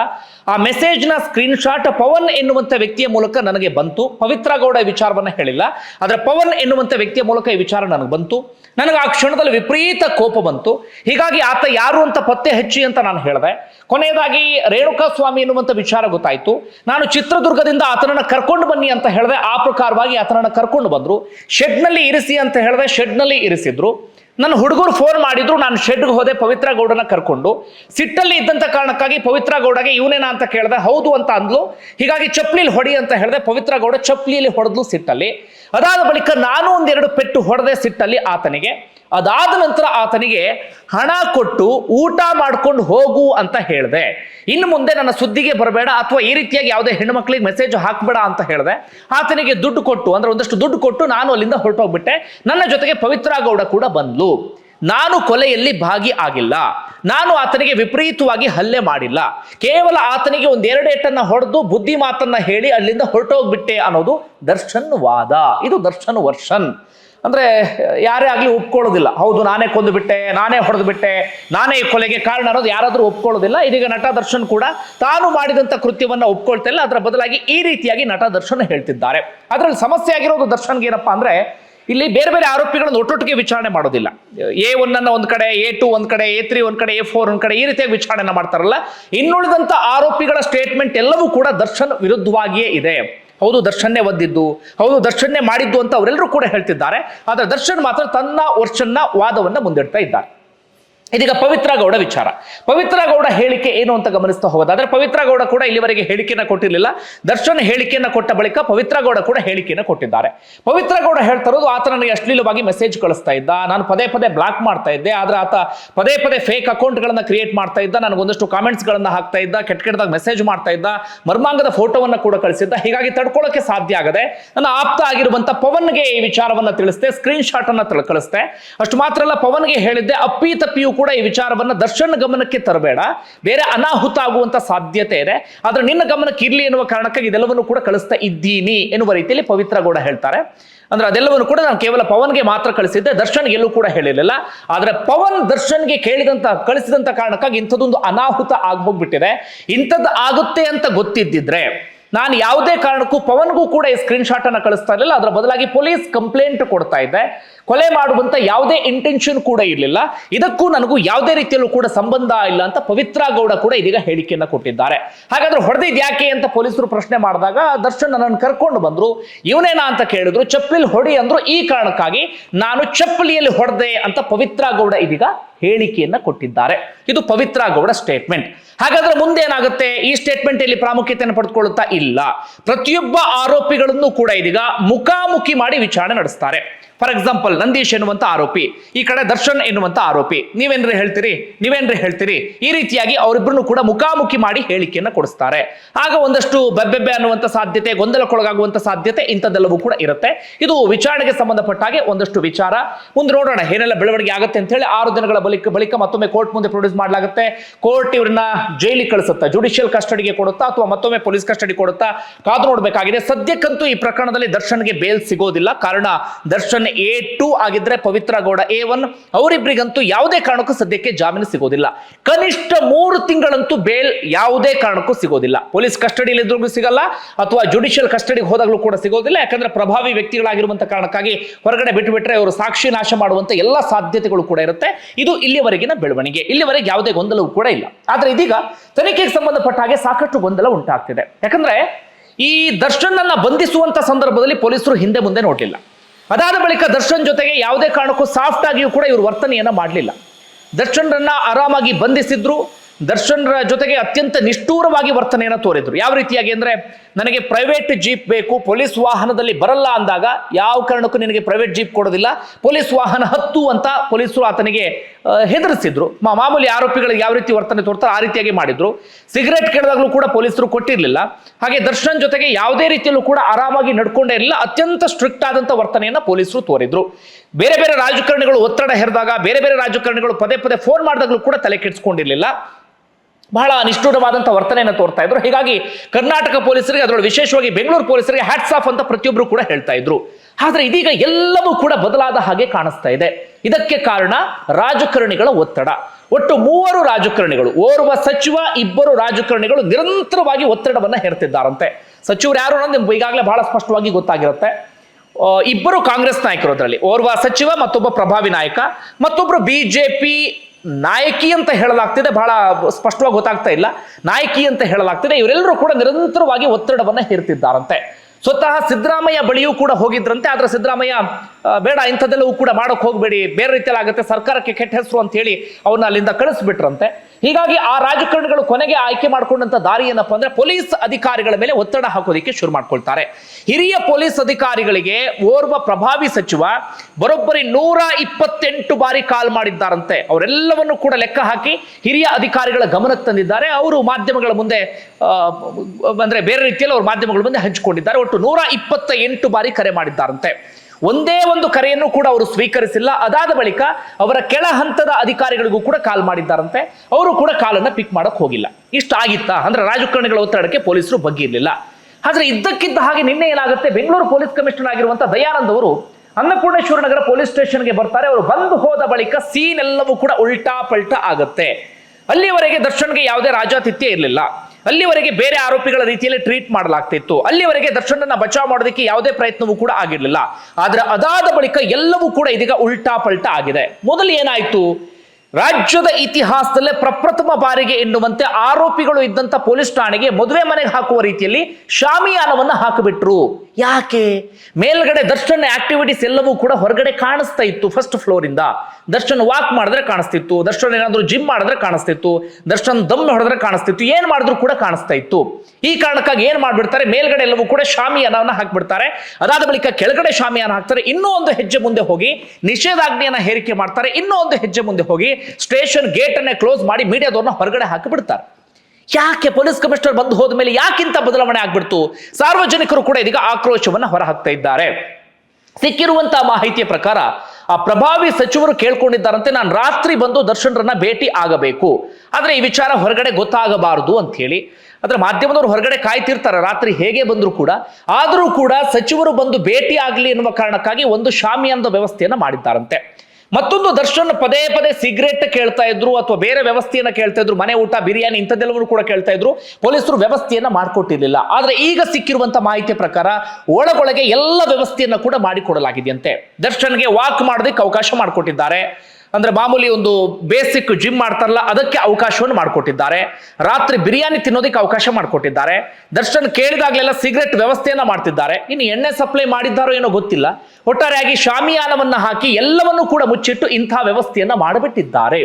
ಆ ಮೆಸೇಜ್ನ ಸ್ಕ್ರೀನ್ ಶಾಟ್ ಪವನ್ ಎನ್ನುವಂತ ವ್ಯಕ್ತಿಯ ಮೂಲಕ ನನಗೆ ಬಂತು. ಪವಿತ್ರ ಗೌಡ ವಿಚಾರವನ್ನ ಹೇಳಿಲ್ಲ. ಆದ್ರೆ ಪವನ್ ಎನ್ನುವಂತ ವ್ಯಕ್ತಿಯ ಮೂಲಕ ಈ ವಿಚಾರ ನನಗೆ ಬಂತು. ನನಗೆ ಆ ಕ್ಷಣದಲ್ಲಿ ವಿಪರೀತ ಕೋಪ ಬಂತು. ಹೀಗಾಗಿ ಆತ ಯಾರು ಅಂತ ಪತ್ತೆ ಹಚ್ಚಿ ಅಂತ ನಾನು ಹೇಳಿದೆ. ಕೊನೆಯದಾಗಿ ರೇಣುಕಾ ಸ್ವಾಮಿ ಎನ್ನುವಂತ ವಿಚಾರ ಗೊತ್ತಾಯ್ತು. ನಾನು ಚಿತ್ರದುರ್ಗದಿಂದ ಆತನನ್ನ ಕರ್ಕೊಂಡು ಬನ್ನಿ ಅಂತ ಹೇಳಿದೆ. ಆ ಪ್ರಕಾರವಾಗಿ ಆತನನ್ನ ಕರ್ಕೊಂಡು ಬಂದ್ರು. ಶೆಡ್ನಲ್ಲಿ ಇರಿಸಿ ಅಂತ ಹೇಳಿದೆ. ಶೆಡ್ನಲ್ಲಿ ಇರಿಸಿದ್ರು ನನ್ನ ಹುಡುಗರು ಫೋನ್ ಮಾಡಿದ್ರು, ನಾನು ಶೆಡ್ಗೆ ಹೋದೆ, ಪವಿತ್ರ ಗೌಡನ ಕರ್ಕೊಂಡು. ಸಿಟ್ಟಲ್ಲಿ ಇದ್ದಂತ ಕಾರಣಕ್ಕಾಗಿ ಪವಿತ್ರ ಗೌಡಗೆ ಇವನೇನಾ ಅಂತ ಕೇಳಿದೆ, ಹೌದು ಅಂತ ಅಂದ್ಲು. ಹೀಗಾಗಿ ಚಪ್ಪಲಿಲಿ ಹೊಡಿ ಅಂತ ಹೇಳಿದೆ, ಪವಿತ್ರ ಗೌಡ ಚಪ್ಲಿಯಲ್ಲಿ ಹೊಡೆದ್ಲು ಸಿಟ್ಟಲ್ಲಿ. ಅದಾದ ಬಳಿಕ ನಾನು ಒಂದೆರಡು ಪೆಟ್ಟು ಹೊಡೆದೆ ಸಿಟ್ಟಲ್ಲಿ ಆತನಿಗೆ. ಅದಾದ ನಂತರ ಆತನಿಗೆ ಹಣ ಕೊಟ್ಟು ಊಟ ಮಾಡ್ಕೊಂಡು ಹೋಗು ಅಂತ ಹೇಳಿದೆ. ಇನ್ನು ಮುಂದೆ ನನ್ನ ಸುದ್ದಿಗೆ ಬರಬೇಡ ಅಥವಾ ಈ ರೀತಿಯಾಗಿ ಯಾವುದೇ ಹೆಣ್ಣು ಮಕ್ಕಳಿಗೆ ಮೆಸೇಜ್ ಹಾಕಬೇಡ ಅಂತ ಹೇಳಿದೆ. ಆತನಿಗೆ ದುಡ್ಡು ಕೊಟ್ಟು, ಅಂದ್ರೆ ಒಂದಷ್ಟು ದುಡ್ಡು ಕೊಟ್ಟು ನಾನು ಅಲ್ಲಿಂದ ಹೊರಟೋಗ್ಬಿಟ್ಟೆ. ನನ್ನ ಜೊತೆಗೆ ಪವಿತ್ರ ಗೌಡ ಕೂಡ ಬಂದ್ಲು. ನಾನು ಕೊಲೆಯಲ್ಲಿ ಭಾಗಿ ಆಗಿಲ್ಲ. ನಾನು ಆತನಿಗೆ ವಿಪರೀತವಾಗಿ ಹಲ್ಲೆ ಮಾಡಿಲ್ಲ. ಕೇವಲ ಆತನಿಗೆ ಒಂದೆರಡು ಏಟನ್ನ ಹೊಡೆದು ಬುದ್ಧಿ ಮಾತನ್ನ ಹೇಳಿ ಅಲ್ಲಿಂದ ಹೊರಟೋಗ್ಬಿಟ್ಟೆ ಅನ್ನೋದು ದರ್ಶನ್ ವಾದ ಇದು ದರ್ಶನ್ ವರ್ಷನ್. ಅಂದ್ರೆ ಯಾರೇ ಆಗಲಿ ಒಪ್ಕೊಳ್ಳೋದಿಲ್ಲ. ಹೌದು, ನಾನೇ ಕೊಂದು ಬಿಟ್ಟೆ, ನಾನೇ ಹೊಡೆದು ಬಿಟ್ಟೆ, ನಾನೇ ಈ ಕೊಲೆಗೆ ಕಾರಣ ಅನ್ನೋದು ಯಾರಾದರೂ ಒಪ್ಕೊಳ್ಳೋದಿಲ್ಲ. ಇದೀಗ ನಟ ದರ್ಶನ್ ಕೂಡ ತಾನು ಮಾಡಿದಂತ ಕೃತ್ಯವನ್ನ ಒಪ್ಕೊಳ್ತಿಲ್ಲ ಅದರ ಬದಲಾಗಿ ಈ ರೀತಿಯಾಗಿ ನಟ ದರ್ಶನ್ ಹೇಳ್ತಿದ್ದಾರೆ. ಅದರಲ್ಲಿ ಸಮಸ್ಯೆ ಆಗಿರೋದು ದರ್ಶನ್ಗೆ ಏನಪ್ಪಾ ಅಂದ್ರೆ, ಇಲ್ಲಿ ಬೇರೆ ಬೇರೆ ಆರೋಪಿಗಳನ್ನು ಒಟ್ಟೊಟ್ಟಿಗೆ ವಿಚಾರಣೆ ಮಾಡೋದಿಲ್ಲ. ಎ ಒನ್ ಅನ್ನ ಒಂದ್ ಕಡೆ, ಎ ಟು ಒಂದು ಕಡೆ, ಎ ತ್ರೀ ಒಂದ್ ಕಡೆ, ಎ ಫೋರ್ ಒಂದು ಕಡೆ ಈ ರೀತಿಯಾಗಿ ವಿಚಾರಣೆ ಮಾಡ್ತಾರಲ್ಲ. ಇನ್ನುಳಿದಂತ ಆರೋಪಿಗಳ ಸ್ಟೇಟ್ಮೆಂಟ್ ಎಲ್ಲವೂ ಕೂಡ ದರ್ಶನ್ ವಿರುದ್ಧವಾಗಿಯೇ ಇದೆ. ಹೌದು, ದರ್ಶನ್ನೇ ಒದ್ದಿದ್ದು, ಹೌದು, ದರ್ಶನ್ನೇ ಮಾಡಿದ್ದು ಅಂತ ಅವರೆಲ್ಲರೂ ಕೂಡ ಹೇಳ್ತಿದ್ದಾರೆ. ಆದರೆ ದರ್ಶನ್ ಮಾತ್ರ ತನ್ನ ವರ್ಷನ್ನ ವಾದವನ್ನು ಮುಂದಿಡ್ತಾ ಇದ್ದಾರೆ. ಇದೀಗ ಪವಿತ್ರ ಗೌಡ ವಿಚಾರ. ಪವಿತ್ರ ಗೌಡ ಹೇಳಿಕೆ ಏನು ಅಂತ ಗಮನಿಸ್ತಾ ಹೋಗೋದಾದ್ರೆ ಪವಿತ್ರ ಗೌಡ ಕೂಡ ಇಲ್ಲಿವರೆಗೆ ಹೇಳಿಕೆಯನ್ನು ಕೊಟ್ಟಿರಲಿಲ್ಲ. ದರ್ಶನ್ ಹೇಳಿಕೆಯನ್ನು ಕೊಟ್ಟ ಬಳಿಕ ಪವಿತ್ರ ಗೌಡ ಕೂಡ ಹೇಳಿಕೆಯನ್ನು ಕೊಟ್ಟಿದ್ದಾರೆ. ಪವಿತ್ರ ಗೌಡ ಹೇಳ್ತಾ ಇರೋದು, ಆತ ನನಗೆ ಅಶ್ಲೀಲವಾಗಿ ಮೆಸೇಜ್ ಕಳಿಸ್ತಾ ಇದ್ದ. ನಾನು ಪದೇ ಪದೇ ಬ್ಲಾಕ್ ಮಾಡ್ತಾ ಇದ್ದೆ. ಆದ್ರೆ ಆತ ಪದೇ ಪದೇ ಫೇಕ್ ಅಕೌಂಟ್ಗಳನ್ನ ಕ್ರಿಯೇಟ್ ಮಾಡ್ತಾ ಇದ್ದ. ನನಗೊಂದಷ್ಟು ಕಾಮೆಂಟ್ಸ್ ಗಳನ್ನ ಹಾಕ್ತಾ ಇದ್ದ. ಕೆಟ್ಟ ಕೆಟ್ಟದಾಗ ಮೆಸೇಜ್ ಮಾಡ್ತಾ ಇದ್ದ. ಮರ್ಮಾಂಗದ ಫೋಟೋವನ್ನು ಕೂಡ ಕಳಿಸಿದ್ದ. ಹೀಗಾಗಿ ತಡ್ಕೊಳ್ಳೋಕೆ ಸಾಧ್ಯ ಆಗದೆ ನನ್ನ ಆಪ್ತ ಆಗಿರುವಂತ ಪವನ್ಗೆ ಈ ವಿಚಾರವನ್ನ ತಿಳಿಸ್ತೆ ಸ್ಕ್ರೀನ್ ಶಾಟ್ ಅನ್ನ ಕಳಿಸ್ತೆ ಅಷ್ಟು ಮಾತ್ರ ಅಲ್ಲ, ಪವನ್ಗೆ ಹೇಳಿದ್ದೆ, ಅಪ್ಪಿ ತಪ್ಪಿಯೂ ಕೂಡ ಈ ವಿಚಾರವನ್ನು ದರ್ಶನ್ ಗಮನಕ್ಕೆ ತರಬೇಡ. ಬೇರೆ ಅನಾಹುತ ಆಗುವಂತ ಸಾಧ್ಯತೆ ಇದೆ. ಆದರೆ ನಿನ್ನ ಗಮನಕ್ಕೆ ಇರಲಿ ಎನ್ನುವ ಕಾರಣಕ್ಕಾಗಿ ಇದೆಲ್ಲವನ್ನು ಕೂಡ ಕಳಿಸ್ತಾ ಇದ್ದೀನಿ ಎನ್ನುವ ರೀತಿಯಲ್ಲಿ ಪವಿತ್ರ ಗೌಡ ಹೇಳ್ತಾರೆ. ಅಂದ್ರೆ ಅದೆಲ್ಲವನ್ನು ಕೂಡ ನಾನು ಕೇವಲ ಪವನ್ಗೆ ಮಾತ್ರ ಕಳಿಸಿದ್ದೆ ದರ್ಶನ್ ಎಲ್ಲೂ ಕೂಡ ಹೇಳಿರಲಿಲ್ಲ. ಆದರೆ ಪವನ್ ದರ್ಶನ್ಗೆ ಕೇಳಿದಂತ, ಕಳಿಸಿದಂತ ಕಾರಣಕ್ಕಾಗಿ ಇಂಥದ್ದೊಂದು ಅನಾಹುತ ಆಗ್ಬೋಗ್ಬಿಟ್ಟಿದೆ ಇಂಥದ್ದು ಆಗುತ್ತೆ ಅಂತ ಗೊತ್ತಿದ್ದಿದ್ರೆ ನಾನು ಯಾವುದೇ ಕಾರಣಕ್ಕೂ ಪವನ್ಗೂ ಕೂಡ ಈ ಸ್ಕ್ರೀನ್ ಶಾಟ್ ಅನ್ನ ಕಳಿಸ್ತಾ ಇರಲಿಲ್ಲ. ಅದರ ಬದಲಾಗಿ ಪೊಲೀಸ್ ಕಂಪ್ಲೇಂಟ್ ಕೊಡ್ತಾ ಇದ್ದೆ. ಕೊಲೆ ಮಾಡುವಂತ ಯಾವುದೇ ಇಂಟೆನ್ಷನ್ ಕೂಡ ಇರಲಿಲ್ಲ. ಇದಕ್ಕೂ ನನಗೂ ಯಾವುದೇ ರೀತಿಯಲ್ಲೂ ಕೂಡ ಸಂಬಂಧ ಇಲ್ಲ ಅಂತ ಪವಿತ್ರ ಗೌಡ ಕೂಡ ಇದೀಗ ಹೇಳಿಕೆಯನ್ನ ಕೊಟ್ಟಿದ್ದಾರೆ. ಹಾಗಾದ್ರೆ ಹೊಡೆದಿದ್ ಯಾಕೆ ಅಂತ ಪೊಲೀಸರು ಪ್ರಶ್ನೆ ಮಾಡಿದಾಗ ದರ್ಶನ್ ನನ್ನನ್ನು ಕರ್ಕೊಂಡು ಬಂದ್ರು. ಇವನೇನಾ ಅಂತ ಕೇಳಿದ್ರು. ಚಪ್ಪಲಿ ಹೊಡಿ ಅಂದ್ರು. ಈ ಕಾರಣಕ್ಕಾಗಿ ನಾನು ಚಪ್ಪಲಿಯಲ್ಲಿ ಹೊಡೆದೆ ಅಂತ ಪವಿತ್ರ ಗೌಡ ಇದೀಗ ಹೇಳಿಕೆಯನ್ನ ಕೊಟ್ಟಿದ್ದಾರೆ. ಇದು ಪವಿತ್ರ ಗೌಡ ಸ್ಟೇಟ್ಮೆಂಟ್ ಹಾಗಾದ್ರೆ ಮುಂದೆ ಏನಾಗುತ್ತೆ? ಈ ಸ್ಟೇಟ್ಮೆಂಟ್ ಇಲ್ಲಿ ಪ್ರಾಮುಖ್ಯತೆಯನ್ನು ಪಡೆದುಕೊಳ್ಳುತ್ತಾ ಇಲ್ಲ. ಪ್ರತಿಯೊಬ್ಬ ಆರೋಪಿಗಳನ್ನು ಕೂಡ ಇದೀಗ ಮುಖಾಮುಖಿ ಮಾಡಿ ವಿಚಾರಣೆ ನಡೆಸ್ತಾರೆ. ಫಾರ್ ಎಕ್ಸಾಂಪಲ್ ನಂದೀಶ್ ಎನ್ನುವಂತ ಆರೋಪಿ, ಈ ಕಡೆ ದರ್ಶನ್ ಎನ್ನುವಂತ ಆರೋಪಿ. ನೀವೇನ್ರಿ ಹೇಳ್ತೀರಿ? ನೀವೇನ್ರಿ ಹೇಳ್ತೀರಿ? ಈ ರೀತಿಯಾಗಿ ಅವರಿಬ್ಬರನ್ನು ಕೂಡ ಮುಖಾಮುಖಿ ಮಾಡಿ ಹೇಳಿಕೆಯನ್ನು ಕೊಡಿಸ್ತಾರೆ. ಆಗ ಒಂದಷ್ಟು ಬೆಬ್ಬೆಬ್ಬೆ ಅನ್ನುವಂತ ಸಾಧ್ಯತೆ, ಗೊಂದಲಕ್ಕೊಳಗಾಗುವಂತ ಸಾಧ್ಯತೆ ಇಂಥದ್ದೆಲ್ಲವೂ ಕೂಡ ಇರುತ್ತೆ. ಇದು ವಿಚಾರಣೆಗೆ ಸಂಬಂಧಪಟ್ಟ ಹಾಗೆ ಒಂದಷ್ಟು ವಿಚಾರ. ಮುಂದೆ ನೋಡೋಣ ಏನೆಲ್ಲ ಬೆಳವಣಿಗೆ ಆಗುತ್ತೆ ಅಂತ ಹೇಳಿ ಆರು ದಿನಗಳ ಬಳಿಕ ಬಳಿಕ ಮತ್ತೊಮ್ಮೆ ಕೋರ್ಟ್ ಮುಂದೆ ಪ್ರೊಡ್ಯೂಸ್ ಮಾಡಲಾಗುತ್ತೆ. ಕೋರ್ಟ್ ಇವ್ರನ್ನ ಜೈಲಿಗೆ ಕಳಿಸುತ್ತಾ ಜುಡಿಷಿಯಲ್ ಕಸ್ಟಡಿಗೆ ಕೊಡುತ್ತಾ ಅಥವಾ ಮತ್ತೊಮ್ಮೆ ಪೊಲೀಸ್ ಕಸ್ಟಡಿ ಕೊಡುತ್ತಾ ಕಾದು ನೋಡಬೇಕಾಗಿದೆ. ಸದ್ಯಕ್ಕಂತೂ ಈ ಪ್ರಕರಣದಲ್ಲಿ ದರ್ಶನ್ಗೆ ಬೇಲ್ ಸಿಗೋದಿಲ್ಲ. ಕಾರಣ ದರ್ಶನ್ ಎ ಟೂ ಆಗಿದ್ರೆ ಪವಿತ್ರ ಗೌಡ, ಎ ಒನ್ ಅವರಿಬ್ಬರಿಗಂತೂ ಯಾವುದೇ ಕಾರಣಕ್ಕೂ ಸದ್ಯಕ್ಕೆ ಜಾಮೀನು ಸಿಗೋದಿಲ್ಲ. ಕನಿಷ್ಠ ಮೂರು ತಿಂಗಳಂತೂ ಬೇಲ್ ಯಾವುದೇ ಕಾರಣಕ್ಕೂ ಸಿಗೋದಿಲ್ಲ. ಪೊಲೀಸ್ ಕಸ್ಟಡಿಯಲ್ಲಿ ಇದ್ರೂ ಸಿಗಲ್ಲ, ಅಥವಾ ಜುಡಿಷಿಯಲ್ ಕಸ್ಟಡಿಗೆ ಹೋದಾಗಲೂ ಕೂಡ ಸಿಗೋದಿಲ್ಲ. ಯಾಕಂದ್ರೆ ಪ್ರಭಾವಿ ವ್ಯಕ್ತಿಗಳಾಗಿರುವಂತ ಕಾರಣಕ್ಕಾಗಿ ಹೊರಗಡೆ ಬಿಟ್ಟು ಬಿಟ್ಟರೆ ಅವರು ಸಾಕ್ಷಿ ನಾಶ ಮಾಡುವಂತ ಎಲ್ಲ ಸಾಧ್ಯತೆಗಳು ಕೂಡ ಇರುತ್ತೆ. ಇದು ಇಲ್ಲಿವರೆಗಿನ ಬೆಳವಣಿಗೆ. ಇಲ್ಲಿವರೆಗೆ ಯಾವುದೇ ಗೊಂದಲವೂ ಕೂಡ ಇಲ್ಲ. ಆದ್ರೆ ಇದೀಗ ತನಿಖೆಗೆ ಸಂಬಂಧಪಟ್ಟ ಹಾಗೆ ಸಾಕಷ್ಟು ಗೊಂದಲ ಉಂಟಾಗ್ತಿದೆ. ಯಾಕಂದ್ರೆ ಈ ದರ್ಶನ್ ಅನ್ನ ಬಂಧಿಸುವಂತ ಸಂದರ್ಭದಲ್ಲಿ ಪೊಲೀಸರು ಹಿಂದೆ ಮುಂದೆ ನೋಡಲಿಲ್ಲ. ಅದಾದ ಬಳಿಕ ದರ್ಶನ್ ಜೊತೆಗೆ ಯಾವುದೇ ಕಾರಣಕ್ಕೂ ಸಾಫ್ಟ್ ಆಗಿಯೂ ಕೂಡ ಇವರು ವರ್ತನೆಯನ್ನು ಮಾಡಲಿಲ್ಲ. ದರ್ಶನ್ರನ್ನ ಆರಾಮಾಗಿ ಬಂಧಿಸಿದ್ರು. ದರ್ಶನ್ರ ಜೊತೆಗೆ ಅತ್ಯಂತ ನಿಷ್ಠೂರವಾಗಿ ವರ್ತನೆಯನ್ನು ತೋರಿದ್ರು. ಯಾವ ರೀತಿಯಾಗಿ ಅಂದ್ರೆ, ನನಗೆ ಪ್ರೈವೇಟ್ ಜೀಪ್ ಬೇಕು ಪೊಲೀಸ್ ವಾಹನದಲ್ಲಿ ಬರಲ್ಲ ಅಂದಾಗ ಯಾವ ಕಾರಣಕ್ಕೂ ನಿನಗೆ ಪ್ರೈವೇಟ್ ಜೀಪ್ ಕೊಡೋದಿಲ್ಲ. ಪೊಲೀಸ್ ವಾಹನ ಹತ್ತು ಅಂತ ಪೊಲೀಸರು ಆತನಿಗೆ ಹೆದರಿಸಿದ್ರು. ಮಾಮೂಲಿ ಆರೋಪಿಗಳಿಗೆ ಯಾವ ರೀತಿ ವರ್ತನೆ ತೋರ್ತಾರೆ ಆ ರೀತಿಯಾಗಿ ಮಾಡಿದ್ರು. ಸಿಗರೆಟ್ ಕೇಳಿದಾಗಲೂ ಕೂಡ ಪೊಲೀಸರು ಕೊಟ್ಟಿರಲಿಲ್ಲ. ಹಾಗೆ ದರ್ಶನ್ ಜೊತೆಗೆ ಯಾವುದೇ ರೀತಿಯಲ್ಲೂ ಕೂಡ ಆರಾಮಾಗಿ ನಡ್ಕೊಂಡೇ ಇರಲಿಲ್ಲ. ಅತ್ಯಂತ ಸ್ಟ್ರಿಕ್ಟ್ ಆದಂತ ವರ್ತನೆಯನ್ನ ಪೊಲೀಸರು ತೋರಿದ್ರು. ಬೇರೆ ಬೇರೆ ರಾಜಕಾರಣಿಗಳು ಒತ್ತಡ ಹೇರಿದಾಗ, ಬೇರೆ ಬೇರೆ ರಾಜಕಾರಣಿಗಳು ಪದೇ ಪದೇ ಫೋನ್ ಮಾಡಿದಾಗಲೂ ಕೂಡ ತಲೆ ಕೆಡಿಸ್ಕೊಂಡಿರಲಿಲ್ಲ. ಬಹಳ ನಿಷ್ಠುರವಾದಂಥ ವರ್ತನೆಯನ್ನು ತೋರ್ತಾ ಇದ್ರು. ಹೀಗಾಗಿ ಕರ್ನಾಟಕ ಪೊಲೀಸರಿಗೆ, ಅದರೊಳಗೆ ವಿಶೇಷವಾಗಿ ಬೆಂಗಳೂರು ಪೊಲೀಸರಿಗೆ ಹ್ಯಾಟ್ಸ್ ಆಫ್ ಅಂತ ಪ್ರತಿಯೊಬ್ಬರು ಕೂಡ ಹೇಳ್ತಾ ಇದ್ರು. ಆದರೆ ಇದೀಗ ಎಲ್ಲವೂ ಕೂಡ ಬದಲಾದ ಹಾಗೆ ಕಾಣಿಸ್ತಾ ಇದೆ. ಇದಕ್ಕೆ ಕಾರಣ ರಾಜಕಾರಣಿಗಳ ಒತ್ತಡ. ಒಟ್ಟು ಮೂವರು ರಾಜಕಾರಣಿಗಳು, ಓರ್ವ ಸಚಿವ, ಇಬ್ಬರು ರಾಜಕಾರಣಿಗಳು ನಿರಂತರವಾಗಿ ಒತ್ತಡವನ್ನು ಹೇರ್ತಿದ್ದಾರಂತೆ. ಸಚಿವರು ಯಾರು ಅನ್ನೋದು ನಿಮ್ಗೆ ಈಗಾಗಲೇ ಬಹಳ ಸ್ಪಷ್ಟವಾಗಿ ಗೊತ್ತಾಗಿರುತ್ತೆ. ಇಬ್ಬರು ಕಾಂಗ್ರೆಸ್ ನಾಯಕರು ಅದರಲ್ಲಿ. ಓರ್ವ ಸಚಿವ ಮತ್ತೊಬ್ಬ ಪ್ರಭಾವಿ ನಾಯಕ, ಮತ್ತೊಬ್ರು ಬಿಜೆಪಿ ನಾಯಕಿ ಅಂತ ಹೇಳಲಾಗ್ತಿದೆ, ಬಹಳ ಸ್ಪಷ್ಟವಾಗಿ ಗೊತ್ತಾಗ್ತಾ ಇಲ್ಲ. ನಾಯಕಿ ಅಂತ ಹೇಳಲಾಗ್ತಿದೆ, ಇವರೆಲ್ಲರೂ ಕೂಡ ನಿರಂತರವಾಗಿ ಒತ್ತಡವನ್ನ ಹೇರ್ತಿದ್ದಾರಂತೆ. ಸ್ವತಃ ಸಿದ್ದರಾಮಯ್ಯ ಬಳಿಯೂ ಕೂಡ ಹೋಗಿದ್ರಂತೆ, ಆದ್ರೆ ಸಿದ್ದರಾಮಯ್ಯ ಬೇಡ, ಇಂಥದ್ದೆಲ್ಲವೂ ಕೂಡ ಮಾಡೋಕೆ ಹೋಗಬೇಡಿ, ಬೇರೆ ರೀತಿಯಲ್ಲಿ ಆಗುತ್ತೆ ಸರ್ಕಾರಕ್ಕೆ ಕೆಟ್ಟ ಹೆಸರು ಅಂತ ಹೇಳಿ ಅವ್ರನ್ನ ಅಲ್ಲಿಂದ ಕಳಿಸ್ಬಿಟ್ರಂತೆ. ಹೀಗಾಗಿ ಆ ರಾಜಕಾರಣಿಗಳು ಕೊನೆಗೆ ಆಯ್ಕೆ ಮಾಡಿಕೊಂಡಂತ ದಾರಿ ಏನಪ್ಪ ಅಂದ್ರೆ ಪೊಲೀಸ್ ಅಧಿಕಾರಿಗಳ ಮೇಲೆ ಒತ್ತಡ ಹಾಕೋದಿಕ್ಕೆ ಶುರು ಮಾಡ್ಕೊಳ್ತಾರೆ. ಹಿರಿಯ ಪೊಲೀಸ್ ಅಧಿಕಾರಿಗಳಿಗೆ ಓರ್ವ ಪ್ರಭಾವಿ ಸಚಿವ ಬರೋಬ್ಬರಿ ನೂರ ಇಪ್ಪತ್ತೆಂಟು ಬಾರಿ ಕಾಲ್ ಮಾಡಿದ್ದಾರಂತೆ. ಅವರೆಲ್ಲವನ್ನು ಕೂಡ ಲೆಕ್ಕ ಹಾಕಿ ಹಿರಿಯ ಅಧಿಕಾರಿಗಳ ಗಮನಕ್ಕೆ ತಂದಿದ್ದಾರೆ. ಅವರು ಮಾಧ್ಯಮಗಳ ಮುಂದೆ ಅಂದ್ರೆ ಬೇರೆ ರೀತಿಯಲ್ಲಿ ಅವರು ಮಾಧ್ಯಮಗಳ ಮುಂದೆ ಹಂಚಿಕೊಂಡಿದ್ದಾರೆ. ಒಟ್ಟು ನೂರ ಇಪ್ಪತ್ತ ಎಂಟು ಬಾರಿ ಕರೆ ಮಾಡಿದ್ದಾರಂತೆ. ಒಂದೇ ಒಂದು ಕರೆಯನ್ನು ಕೂಡ ಅವರು ಸ್ವೀಕರಿಸಿಲ್ಲ. ಅದಾದ ಬಳಿಕ ಅವರ ಕೆಳ ಹಂತದ ಅಧಿಕಾರಿಗಳಿಗೂ ಕೂಡ ಕಾಲ್ ಮಾಡಿದ್ದಾರಂತೆ. ಅವರು ಕೂಡ ಕಾಲನ್ನು ಪಿಕ್ ಮಾಡಕ್ ಹೋಗಿಲ್ಲ. ಇಷ್ಟ ಆಗಿತ್ತಾ? ಅಂದ್ರೆ ರಾಜಕಾರಣಿಗಳ ಒತ್ತಡಕ್ಕೆ ಪೊಲೀಸರು ಬಗ್ಗಿರ್ಲಿಲ್ಲ ಆದ್ರೆ ಇದ್ದಕ್ಕಿದ್ದ ಹಾಗೆ ನಿನ್ನೆ ಏನಾಗುತ್ತೆ? ಬೆಂಗಳೂರು ಪೊಲೀಸ್ ಕಮಿಷನರ್ ಆಗಿರುವಂತಹ ದಯಾನಂದ್ ಅವರು ಅನ್ನಪೂರ್ಣೇಶ್ವರ ನಗರ ಪೊಲೀಸ್ ಸ್ಟೇಷನ್ಗೆ ಬರ್ತಾರೆ. ಅವರು ಬಂದು ಹೋದ ಬಳಿಕ ಸೀನ್ ಎಲ್ಲವೂ ಕೂಡ ಉಲ್ಟಾ ಪಲ್ಟಾ ಆಗುತ್ತೆ. ಅಲ್ಲಿವರೆಗೆ ದರ್ಶನ್ಗೆ ಯಾವುದೇ ರಾಜಾತಿಥ್ಯ ಇರಲಿಲ್ಲ. ಅಲ್ಲಿವರೆಗೆ ಬೇರೆ ಆರೋಪಿಗಳ ರೀತಿಯಲ್ಲಿ ಟ್ರೀಟ್ ಮಾಡಲಾಗ್ತಿತ್ತು. ಅಲ್ಲಿವರೆಗೆ ದರ್ಶನನ್ನ ಬಚಾವ್ ಮಾಡೋದಕ್ಕೆ ಯಾವುದೇ ಪ್ರಯತ್ನವೂ ಕೂಡ ಆಗಿರಲಿಲ್ಲ. ಆದ್ರೆ ಅದಾದ ಬಳಿಕ ಎಲ್ಲವೂ ಕೂಡ ಇದೀಗ ಉಲ್ಟಾ ಪಲ್ಟಾ ಆಗಿದೆ. ಮೊದಲು ಏನಾಯ್ತು? ರಾಜ್ಯದ ಇತಿಹಾಸದಲ್ಲೇ ಪ್ರಪ್ರಥಮ ಬಾರಿಗೆ ಎನ್ನುವಂತೆ ಆರೋಪಿಗಳು ಇದ್ದಂತ ಪೊಲೀಸ್ ಠಾಣೆಗೆ ಮದುವೆ ಮನೆಗೆ ಹಾಕುವ ರೀತಿಯಲ್ಲಿ ಶಾಮಿಯಾನವನ್ನು ಹಾಕಿಬಿಟ್ರು. ಯಾಕೆ? ಮೇಲ್ಗಡೆ ದರ್ಶನ್ ಆಕ್ಟಿವಿಟೀಸ್ ಎಲ್ಲವೂ ಕೂಡ ಹೊರಗಡೆ ಕಾಣಿಸ್ತಾ ಇತ್ತು ಫಸ್ಟ್ ಫ್ಲೋರ್ ಇಂದ. ದರ್ಶನ್ ವಾಕ್ ಮಾಡಿದ್ರೆ ಕಾಣಿಸ್ತಿತ್ತು, ದರ್ಶನ್ ಏನಾದರೂ ಜಿಮ್ ಮಾಡಿದ್ರೆ ಕಾಣಿಸ್ತಿತ್ತು, ದರ್ಶನ್ ದಮ್ ಹೊಡೆದ್ರೆ ಕಾಣಿಸ್ತಿತ್ತು, ಏನು ಮಾಡಿದ್ರು ಕೂಡ ಕಾಣಿಸ್ತಾ ಇತ್ತು. ಈ ಕಾರಣಕ್ಕಾಗಿ ಏನು ಮಾಡ್ಬಿಡ್ತಾರೆ? ಮೇಲ್ಗಡೆ ಎಲ್ಲವೂ ಕೂಡ ಶಾಮಿಯಾನವನ್ನು ಹಾಕ್ಬಿಡ್ತಾರೆ. ಅದಾದ ಬಳಿಕ ಕೆಳಗಡೆ ಶಾಮಿಯಾನ ಹಾಕ್ತಾರೆ. ಇನ್ನೂ ಒಂದು ಹೆಜ್ಜೆ ಮುಂದೆ ಹೋಗಿ ನಿಷೇಧಾಜ್ಞೆಯನ್ನು ಹೇರಿಕೆ ಮಾಡ್ತಾರೆ. ಇನ್ನೂ ಒಂದು ಹೆಜ್ಜೆ ಮುಂದೆ ಹೋಗಿ ಸ್ಟೇಷನ್ ಗೇಟ್ ಕ್ಲೋಸ್ ಮಾಡಿ ಮೀಡಿಯಾದವ್ರನ್ನ ಹೊರಗಡೆ ಹಾಕಿಬಿಡ್ತಾರೆ. ಯಾಕೆ ಪೊಲೀಸ್ ಕಮಿಷನರ್ ಬಂದು ಹೋದ ಮೇಲೆ ಯಾಕಿಂತ ಬದಲಾವಣೆ ಆಗ್ಬಿಡ್ತು? ಸಾರ್ವಜನಿಕರು ಕೂಡ ಇದೀಗ ಆಕ್ರೋಶವನ್ನ ಹೊರಹಾಕ್ತಾ ಇದ್ದಾರೆ. ಸಿಕ್ಕಿರುವಂತಹ ಮಾಹಿತಿಯ ಪ್ರಕಾರ, ಆ ಪ್ರಭಾವಿ ಸಚಿವರು ಕೇಳ್ಕೊಂಡಿದ್ದಾರಂತೆ, ನಾನು ರಾತ್ರಿ ಬಂದು ದರ್ಶನರನ್ನ ಭೇಟಿ ಆಗಬೇಕು. ಆದ್ರೆ ಈ ವಿಚಾರ ಹೊರಗಡೆ ಗೊತ್ತಾಗಬಾರದು ಅಂತ ಹೇಳಿ ಅದರ ಮಾಧ್ಯಮದವರು ಹೊರಗಡೆ ಕಾಯ್ತಿರ್ತಾರೆ, ರಾತ್ರಿ ಹೇಗೆ ಬಂದರೂ ಕೂಡ. ಆದರೂ ಕೂಡ ಸಚಿವರು ಬಂದು ಭೇಟಿ ಆಗಲಿ ಎನ್ನುವ ಕಾರಣಕ್ಕಾಗಿ ಒಂದು ಶಾಮಿಯಾನದ ವ್ಯವಸ್ಥೆಯನ್ನು ಮಾಡಿದ್ದಾರಂತೆ. ಮತ್ತೊಂದು ದರ್ಶನ್ ಪದೇ ಪದೇ ಸಿಗರೇಟ್ ಕೇಳ್ತಾ ಇದ್ರು ಅಥವಾ ಬೇರೆ ವ್ಯವಸ್ಥೆಯನ್ನ ಕೇಳ್ತಾ ಇದ್ರು, ಮನೆ ಊಟ, ಬಿರಿಯಾನಿ ಇಂಥದ್ದೆಲ್ಲವೂ ಕೂಡ ಕೇಳ್ತಾ ಇದ್ರು, ಪೊಲೀಸರು ವ್ಯವಸ್ಥೆಯನ್ನ ಮಾಡಿಕೊಟ್ಟಿರಲಿಲ್ಲ. ಆದ್ರೆ ಈಗ ಸಿಕ್ಕಿರುವಂತ ಮಾಹಿತಿ ಪ್ರಕಾರ ಒಳಗೊಳಗೆ ಎಲ್ಲ ವ್ಯವಸ್ಥೆಯನ್ನ ಕೂಡ ಮಾಡಿಕೊಡಲಾಗಿದೆಯಂತೆ. ದರ್ಶನ್ಗೆ ವಾಕ್ ಮಾಡೋದಕ್ಕೆ ಅವಕಾಶ ಮಾಡಿಕೊಟ್ಟಿದ್ದಾರೆ. ಅಂದ್ರೆ ಮಾಮೂಲಿ ಒಂದು ಬೇಸಿಕ್ ಜಿಮ್ ಮಾಡ್ತಾರಲ್ಲ, ಅದಕ್ಕೆ ಅವಕಾಶವನ್ನು ಮಾಡಿಕೊಟ್ಟಿದ್ದಾರೆ. ರಾತ್ರಿ ಬಿರಿಯಾನಿ ತಿನ್ನೋದಕ್ಕೆ ಅವಕಾಶ ಮಾಡಿಕೊಟ್ಟಿದ್ದಾರೆ. ದರ್ಶನ್ ಕೇಳಿದಾಗಲೆಲ್ಲ ಸಿಗರೆಟ್ ವ್ಯವಸ್ಥೆಯನ್ನ ಮಾಡ್ತಿದ್ದಾರೆ. ಇನ್ನು ಎಣ್ಣೆ ಸಪ್ಲೈ ಮಾಡಿದ್ದಾರೋ ಏನೋ ಗೊತ್ತಿಲ್ಲ. ಒಟ್ಟಾರೆಯಾಗಿ ಶಾಮಿಯಾನವನ್ನ ಹಾಕಿ ಎಲ್ಲವನ್ನೂ ಕೂಡ ಮುಚ್ಚಿಟ್ಟು ಇಂಥ ವ್ಯವಸ್ಥೆಯನ್ನ ಮಾಡಿಬಿಟ್ಟಿದ್ದಾರೆ.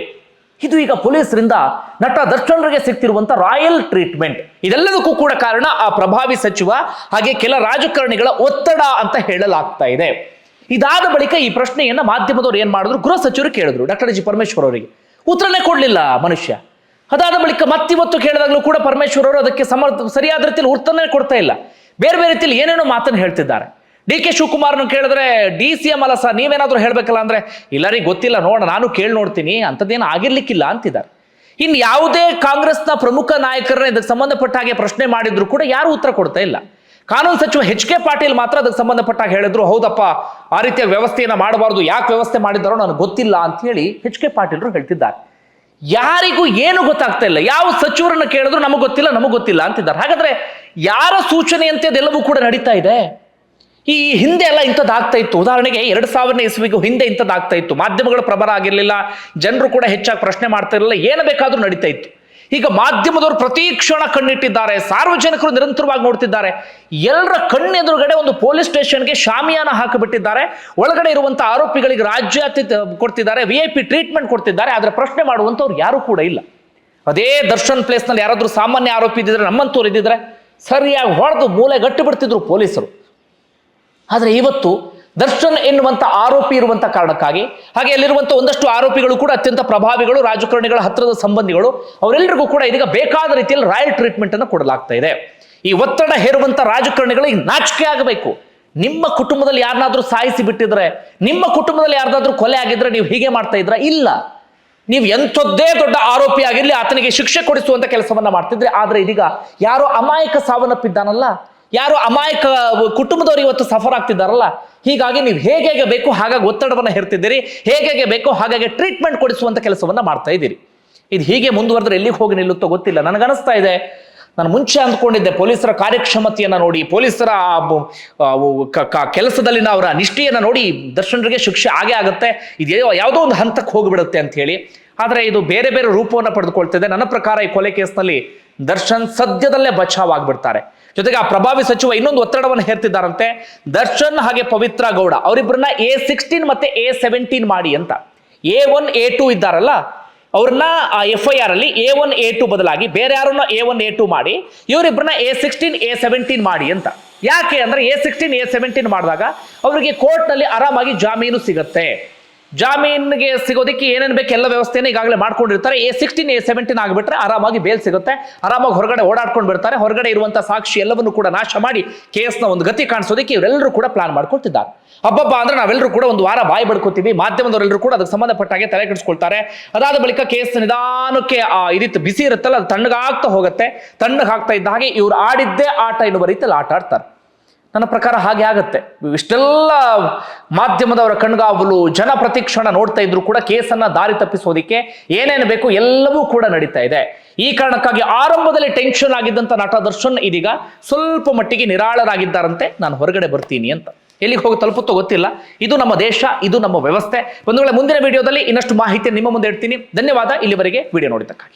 ಇದು ಈಗ ಪೊಲೀಸರಿಂದ ನಟ ದರ್ಶನ್ರಿಗೆ ಸಿಗ್ತಿರುವಂಥ ರಾಯಲ್ ಟ್ರೀಟ್ಮೆಂಟ್. ಇದೆಲ್ಲದಕ್ಕೂ ಕೂಡ ಕಾರಣ ಆ ಪ್ರಭಾವಿ ಸಚಿವ ಹಾಗೆ ಕೆಲ ರಾಜಕಾರಣಿಗಳ ಒತ್ತಡ ಅಂತ ಹೇಳಲಾಗ್ತಾ ಇದೆ. ಇದಾದ ಬಳಿಕ ಈ ಪ್ರಶ್ನೆಯನ್ನು ಮಾಧ್ಯಮದವರು ಏನು ಮಾಡಿದ್ರು? ಗೃಹ ಸಚಿವರು ಕೇಳಿದ್ರು. ಡಾಕ್ಟರ್ ಜಿ ಪರಮೇಶ್ವರ್ ಅವರಿಗೆ. ಉತ್ತರನೇ ಕೊಡಲಿಲ್ಲ ಮನುಷ್ಯ. ಅದಾದ ಬಳಿಕ ಮತ್ತಿವತ್ತು ಕೇಳಿದಾಗಲೂ ಕೂಡ ಪರಮೇಶ್ವರ್ ಅವರು ಅದಕ್ಕೆ ಸಮರ್ಥ ಸರಿಯಾದ ರೀತಿಯಲ್ಲಿ ಉತ್ತರನೇ ಕೊಡ್ತಾ ಇಲ್ಲ. ಬೇರೆ ಬೇರೆ ರೀತಿಯಲ್ಲಿ ಏನೇನೋ ಮಾತನ್ನು ಹೇಳ್ತಿದ್ದಾರೆ. ಡಿ ಕೆ ಶಿವಕುಮಾರ್ನ ಕೇಳಿದ್ರೆ, ಡಿ ಸಿ ಎಂ ಅಲ್ಲ ನೀವೇನಾದರೂ ಹೇಳಬೇಕಲ್ಲ ಅಂದ್ರೆ, ಇಲ್ಲ ಗೊತ್ತಿಲ್ಲ ನೋಡ ನಾನು ಕೇಳಿ ನೋಡ್ತೀನಿ ಅಂಥದ್ದೇನು ಆಗಿರ್ಲಿಕ್ಕಿಲ್ಲ ಅಂತಿದ್ದಾರೆ. ಇನ್ನು ಯಾವುದೇ ಕಾಂಗ್ರೆಸ್ನ ಪ್ರಮುಖ ನಾಯಕರನ್ನ ಇದಕ್ಕೆ ಸಂಬಂಧಪಟ್ಟ ಹಾಗೆ ಪ್ರಶ್ನೆ ಮಾಡಿದ್ರು ಕೂಡ ಯಾರು ಉತ್ತರ ಕೊಡ್ತಾ ಇಲ್ಲ. ಕಾನೂನು ಸಚಿವ ಹೆಚ್ ಕೆ ಪಾಟೀಲ್ ಮಾತ್ರ ಅದಕ್ಕೆ ಸಂಬಂಧಪಟ್ಟ ಹಾಗೆ ಹೇಳಿದ್ರು, ಹೌದಪ್ಪ, ಆ ರೀತಿಯ ವ್ಯವಸ್ಥೆಯನ್ನ ಮಾಡಬಾರ್ದು, ಯಾಕೆ ವ್ಯವಸ್ಥೆ ಮಾಡಿದ್ದಾರೋ ನನಗೆ ಗೊತ್ತಿಲ್ಲ ಅಂತ ಹೇಳಿ ಕೆ ಪಾಟೀಲ್ರು ಹೇಳ್ತಿದ್ದಾರೆ. ಯಾರಿಗೂ ಏನು ಗೊತ್ತಾಗ್ತಾ ಇಲ್ಲ, ಯಾವ ಸಚಿವರನ್ನ ಕೇಳಿದ್ರು ನಮಗೆ ಗೊತ್ತಿಲ್ಲ ನಮಗೆ ಗೊತ್ತಿಲ್ಲ ಅಂತಿದ್ದಾರೆ. ಹಾಗಾದ್ರೆ ಯಾರ ಸೂಚನೆಯಂತೆ ಅದೆಲ್ಲವೂ ಕೂಡ ನಡೀತಾ ಇದೆ? ಈ ಹಿಂದೆ ಎಲ್ಲ ಇಂಥದ್ದು ಆಗ್ತಾ ಇತ್ತು. ಉದಾಹರಣೆಗೆ ಎರಡು ಸಾವಿರನೇ ಇಸ್ವಿಗೂ ಹಿಂದೆ ಇಂಥದ್ದು ಇತ್ತು. ಮಾಧ್ಯಮಗಳು ಪ್ರಬಲ ಆಗಿರಲಿಲ್ಲ, ಜನರು ಕೂಡ ಹೆಚ್ಚಾಗಿ ಪ್ರಶ್ನೆ ಮಾಡ್ತಾ ಇರಲಿಲ್ಲ ಏನು ಬೇಕಾದರೂ ನಡೀತಾ ಇತ್ತು. ಈಗ ಮಾಧ್ಯಮದವರು ಪ್ರತಿ ಕ್ಷಣ ಕಣ್ಣಿಟ್ಟಿದ್ದಾರೆ. ಸಾರ್ವಜನಿಕರು ನಿರಂತರವಾಗಿ ನೋಡ್ತಿದ್ದಾರೆ. ಎಲ್ಲರ ಕಣ್ಣೆದುರುಗಡೆ ಒಂದು ಪೊಲೀಸ್ ಸ್ಟೇಷನ್ಗೆ ಶಾಮಿಯಾನ ಹಾಕಿಬಿಟ್ಟಿದ್ದಾರೆ. ಒಳಗಡೆ ಇರುವಂತಹ ಆರೋಪಿಗಳಿಗೆ ರಾಜ್ಯಾತಿ ಕೊಡ್ತಿದ್ದಾರೆ ವಿ ಐ ಪಿ ಟ್ರೀಟ್ಮೆಂಟ್ ಕೊಡ್ತಿದ್ದಾರೆ. ಆದರೆ ಪ್ರಶ್ನೆ ಮಾಡುವಂತವ್ರು ಯಾರು ಕೂಡ ಇಲ್ಲ. ಅದೇ ದರ್ಶನ್ ಪ್ಲೇಸ್ನಲ್ಲಿ ಯಾರಾದರೂ ಸಾಮಾನ್ಯ ಆರೋಪಿ ಇದ್ದಿದ್ರೆ ನಮ್ಮಂತವ್ರು ಇದ್ದಿದ್ರೆ ಸರಿಯಾಗಿ ಹೊಡೆದು ಮೂಲೆ ಗಟ್ಟು ಬಿಡ್ತಿದ್ರು ಪೊಲೀಸರು. ಆದರೆ ಇವತ್ತು ದರ್ಶನ್ ಎನ್ನುವಂತ ಆರೋಪಿ ಇರುವಂತ ಕಾರಣಕ್ಕಾಗಿ, ಹಾಗೆ ಅಲ್ಲಿರುವಂತಹ ಒಂದಷ್ಟು ಆರೋಪಿಗಳು ಕೂಡ ಅತ್ಯಂತ ಪ್ರಭಾವಿಗಳು, ರಾಜಕಾರಣಿಗಳ ಹತ್ತಿರದ ಸಂಬಂಧಿಗಳು ಅವರೆಲ್ಲರಿಗೂ ಕೂಡ ಇದೀಗ ಬೇಕಾದ ರೀತಿಯಲ್ಲಿ ರಾಯಲ್ ಟ್ರೀಟ್ಮೆಂಟ್ ಅನ್ನು ಕೊಡಲಾಗ್ತಾ ಇದೆ. ಈ ಒತ್ತಡ ಹೇರುವಂತ ರಾಜಕಾರಣಿಗಳಿಗೆ ನಾಚಿಕೆ ಆಗಬೇಕು. ನಿಮ್ಮ ಕುಟುಂಬದಲ್ಲಿ ಯಾರನ್ನಾದ್ರೂ ಸಾಯಿಸಿ ಬಿಟ್ಟಿದ್ರೆ, ನಿಮ್ಮ ಕುಟುಂಬದಲ್ಲಿ ಯಾರ್ದಾದ್ರೂ ಕೊಲೆ ಆಗಿದ್ರೆ ನೀವು ಹೀಗೆ ಮಾಡ್ತಾ ಇದ್ರ ಇಲ್ಲ. ನೀವು ಎಂಥದ್ದೇ ದೊಡ್ಡ ಆರೋಪಿ ಆಗಿರಲಿ, ಆತನಿಗೆ ಶಿಕ್ಷೆ ಕೊಡಿಸುವಂತ ಕೆಲಸವನ್ನ ಮಾಡ್ತಿದ್ರೆ, ಆದ್ರೆ ಇದೀಗ ಯಾರೋ ಅಮಾಯಕ ಸಾವನ್ನಪ್ಪಿದ್ದಾನಲ್ಲ? ಯಾರು ಅಮಾಯಕ ಕುಟುಂಬದವರು ಇವತ್ತು ಸಫರ್ ಆಗ್ತಿದ್ದಾರಲ್ಲ? ಹೀಗಾಗಿ ನೀವು ಹೇಗೆ ಹೇಗೆ ಬೇಕು ಹಾಗಾಗಿ ಒತ್ತಡವನ್ನು ಹೇರ್ತಿದ್ದೀರಿ, ಹೇಗೆ ಹೇಗೆ ಬೇಕೋ ಹಾಗಾಗಿ ಟ್ರೀಟ್ಮೆಂಟ್ ಕೊಡಿಸುವಂಥ ಕೆಲಸವನ್ನು ಮಾಡ್ತಾ ಇದ್ದೀರಿ. ಇದು ಹೀಗೆ ಮುಂದುವರೆದ್ರೆ ಎಲ್ಲಿಗೆ ಹೋಗಿ ನಿಲ್ಲುತ್ತೋ ಗೊತ್ತಿಲ್ಲ. ನನಗನ್ನಿಸ್ತಾ ಇದೆ, ನಾನು ಮುಂಚೆ ಅಂದ್ಕೊಂಡಿದ್ದೆ ಪೊಲೀಸರ ಕಾರ್ಯಕ್ಷಮತೆಯನ್ನು ನೋಡಿ, ಪೊಲೀಸರ ಕೆಲಸದಲ್ಲಿನ ಅವರ ನಿಷ್ಠೆಯನ್ನು ನೋಡಿ ದರ್ಶನರಿಗೆ ಶಿಕ್ಷೆ ಆಗೇ ಆಗುತ್ತೆ. ಇದು ಯಾವುದೋ ಒಂದು ಹಂತಕ್ಕೆ ಹೋಗಿಬಿಡುತ್ತೆ ಅಂತ ಹೇಳಿ. ಆದರೆ ಇದು ಬೇರೆ ಬೇರೆ ರೂಪವನ್ನು ಪಡೆದುಕೊಳ್ತಿದೆ ನನ್ನ ಪ್ರಕಾರ ಈ ಕೊಲೆ ಕೇಸ್ನಲ್ಲಿ ದರ್ಶನ್ ಸದ್ಯದಲ್ಲೇ ಬಚಾವ್ ಆಗ್ಬಿಡ್ತಾರೆ. ಜೊತೆಗೆ ಆ ಪ್ರಭಾವಿ ಸಚಿವ ಇನ್ನೊಂದು ಒತ್ತಡವನ್ನು ಹೇರ್ತಿದ್ದಾರಂತೆ. ದರ್ಶನ್ ಹಾಗೆ ಪವಿತ್ರ ಗೌಡ ಅವರಿಬ್ಬರನ್ನ ಎ ಸಿಕ್ಸ್ಟೀನ್ ಮತ್ತೆ ಎ ಸೆವೆಂಟೀನ್ ಮಾಡಿ ಅಂತ. ಎ ಒನ್ ಎ ಟೂ ಇದ್ದಾರಲ್ಲ, ಅವ್ರನ್ನ ಎಫ್ ಐ ಆರ್ ಅಲ್ಲಿ ಎ ಒನ್ ಎ ಟು ಬದಲಾಗಿ ಬೇರೆ ಯಾರನ್ನ ಎ ಒನ್ ಎ ಟು ಮಾಡಿ ಇವರಿಬ್ಬರನ್ನ ಎ ಸಿಕ್ಸ್ಟೀನ್ ಎ ಸೆವೆಂಟೀನ್ ಮಾಡಿ ಅಂತ. ಯಾಕೆ ಅಂದ್ರೆ ಎ ಸಿಕ್ಸ್ಟೀನ್ ಎ ಸೆವೆಂಟೀನ್ ಮಾಡಿದಾಗ ಅವರಿಗೆ ಕೋರ್ಟ್ನಲ್ಲಿ ಆರಾಮಾಗಿ ಜಾಮೀನು ಸಿಗುತ್ತೆ. ಜಾಮೀನಿಗೆ ಸಿಗೋದಕ್ಕೆ ಏನೇನು ಬೇಕು ಎಲ್ಲ ವ್ಯವಸ್ಥೆನ ಈಗಾಗಲೇ ಮಾಡ್ಕೊಂಡಿರ್ತಾರೆ. ಎ ಸಿಕ್ಸ್ಟೀನ್ ಎ ಸೆವೆಂಟೀನ್ ಆಗಿಬಿಟ್ರೆ ಆರಾಮಾಗಿ ಬೇಲ್ ಸಿಗುತ್ತೆ. ಆರಾಮಾಗಿ ಹೊರಗಡೆ ಓಡಾಡ್ಕೊಂಡು ಬಿಡ್ತಾರೆ. ಹೊರಗಡೆ ಇರುವಂಥ ಸಾಕ್ಷಿ ಎಲ್ಲವನ್ನು ಕೂಡ ನಾಶ ಮಾಡಿ ಕೇಸ್ನ ಒಂದು ಗತಿ ಕಾಣಿಸೋದಕ್ಕೆ ಇವರೆಲ್ಲರೂ ಕೂಡ ಪ್ಲಾನ್ ಮಾಡ್ಕೊಳ್ತಿದ್ದಾರೆ. ಹಬ್ಬಬ್ಬ ಅಂದ್ರೆ ನಾವೆಲ್ಲರೂ ಕೂಡ ಒಂದು ವಾರ ಬಾಯಿ ಬಡ್ಕೋತೀವಿ. ಮಾಧ್ಯಮದವರೆಲ್ಲರೂ ಕೂಡ ಅದಕ್ಕೆ ಸಂಬಂಧಪಟ್ಟ ಹಾಗೆ ತಲೆ ಕೆಡಿಸ್ಕೊಳ್ತಾರೆ. ಅದಾದ ಬಳಿಕ ಕೇಸ್ ನಿಧಾನಕ್ಕೆ, ಆ ಇದಿತ್ ರೀತಿ ಬಿಸಿ ಇರುತ್ತಲ್ಲ, ಅದು ತಣ್ಣಗಾಗ್ತಾ ಹೋಗುತ್ತೆ. ತಣ್ಣಗಾಗ್ತಾ ಇದ್ದ ಹಾಗೆ ಇವ್ರು ಆಡಿದ್ದೇ ಆಟ ಎನ್ನುವ ರೀತಿಯಲ್ಲಿ ಆಟ ಆಡ್ತಾರೆ. ನನ್ನ ಪ್ರಕಾರ ಹಾಗೆ ಆಗತ್ತೆ. ಇಷ್ಟೆಲ್ಲ ಮಾಧ್ಯಮದವರ ಕಣ್ಗಾವಲು, ಜನ ಪ್ರತಿಕ್ಷಣ ನೋಡ್ತಾ ಇದ್ರು ಕೂಡ ಕೇಸನ್ನ ದಾರಿ ತಪ್ಪಿಸೋದಿಕ್ಕೆ ಏನೇನು ಬೇಕು ಎಲ್ಲವೂ ಕೂಡ ನಡೀತಾ ಇದೆ. ಈ ಕಾರಣಕ್ಕಾಗಿ ಆರಂಭದಲ್ಲಿ ಟೆನ್ಷನ್ ಆಗಿದ್ದಂತ ನಟ ದರ್ಶನ್ ಇದೀಗ ಸ್ವಲ್ಪ ಮಟ್ಟಿಗೆ ನಿರಾಳರಾಗಿದ್ದಾರಂತೆ. ನಾನು ಹೊರಗಡೆ ಬರ್ತೀನಿ ಅಂತ. ಎಲ್ಲಿಗೆ ಹೋಗಿ ತಲುಪುತ್ತೋ ಗೊತ್ತಿಲ್ಲ. ಇದು ನಮ್ಮ ದೇಶ, ಇದು ನಮ್ಮ ವ್ಯವಸ್ಥೆ. ಒಂದು ವೇಳೆ ಮುಂದಿನ ವಿಡಿಯೋದಲ್ಲಿ ಇನ್ನಷ್ಟು ಮಾಹಿತಿ ನಿಮ್ಮ ಮುಂದೆ ಇಡ್ತೀನಿ. ಧನ್ಯವಾದ. ಇಲ್ಲಿವರೆಗೆ ವಿಡಿಯೋ ನೋಡಿದ್ದಕ್ಕಾಗಿ.